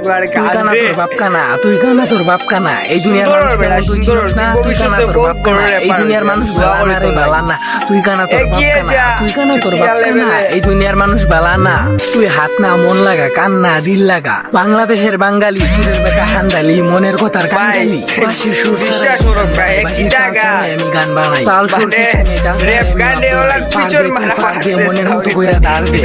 বাপের বাড়ি তুই কানা কাঁদবে। তোর বাপ কানা তুই কানা তোর বাপ কানা এই দুনিয়ার মানুষ বেড়া, তুই সুন্দর। না? তুই তুই কানা তোর বাপ কানা এই দুনিয়ার মানুষ বালা রে বালা না। তুই কানা তোর বাপ কানা তুই কানা তোর বাপ কানা এই দুনিয়ার মানুষ বালা না। তুই হাত না মন লাগা কান না দিল লাগা। বাংলাদেশের বাঙালি বেটা হান্দালি মনের কথার কান্দালি। বাঁশির সুর ভাই, কি টাকা? আমি গান বানাই। তাল সুর মানে, গানে পিছন মারা মনের মতো কইরা দাঁড় দে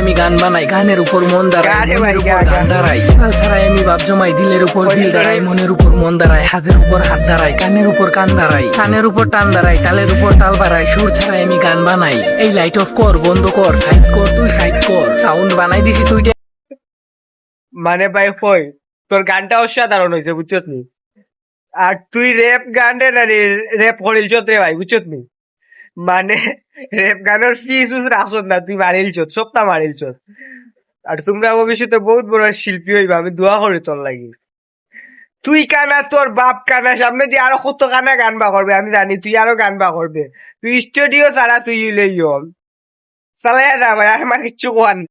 আমি গান বানাই। গানের উপর মন গানে ভাই, গান। গা। দাঁড়াই ছাড়াই আমি বাপ জমাই দিলের উপর দিল দাঁড়াই মনের উপর মন দাঁড়াই হাতের উপর হাত দাঁড়াই কানের উপর কান দাঁড়াই কানের উপর টান দাঁড়াই তালের উপর তাল বাড়াই সুর ছাড়াই আমি গান বানাই। এই লাইট অফ কর বন্ধ কর সাইড কর তুই সাইড কর। সাউন্ড বানাই দিছি তুই মানে ভাই কই? তোর গানটা অসাধারণ হয়েছে বুঝছত নি? আর তুই রেপ গান রে না রে রেপ করিল চত রে ভাই বুঝছত নি? মানে রেপ গানের ফিস উস রাসত না তুই মারিল চত সবটা মারিল চত। আর তোমরা ভবিষ্যতে বহুত বড় শিল্পী হইবা, আমি দোয়া করি তোর লাগি। তুই কানা, তোর বাপ কানা, সামনে দিয়ে আরও কত কানা গান বা করবে, আমি জানি, তুই আরও গান বা করবে। তুই স্টুডিও ছাড়া তুই লই চালাই যা ভাই আমার কিচ্ছু কোয়ার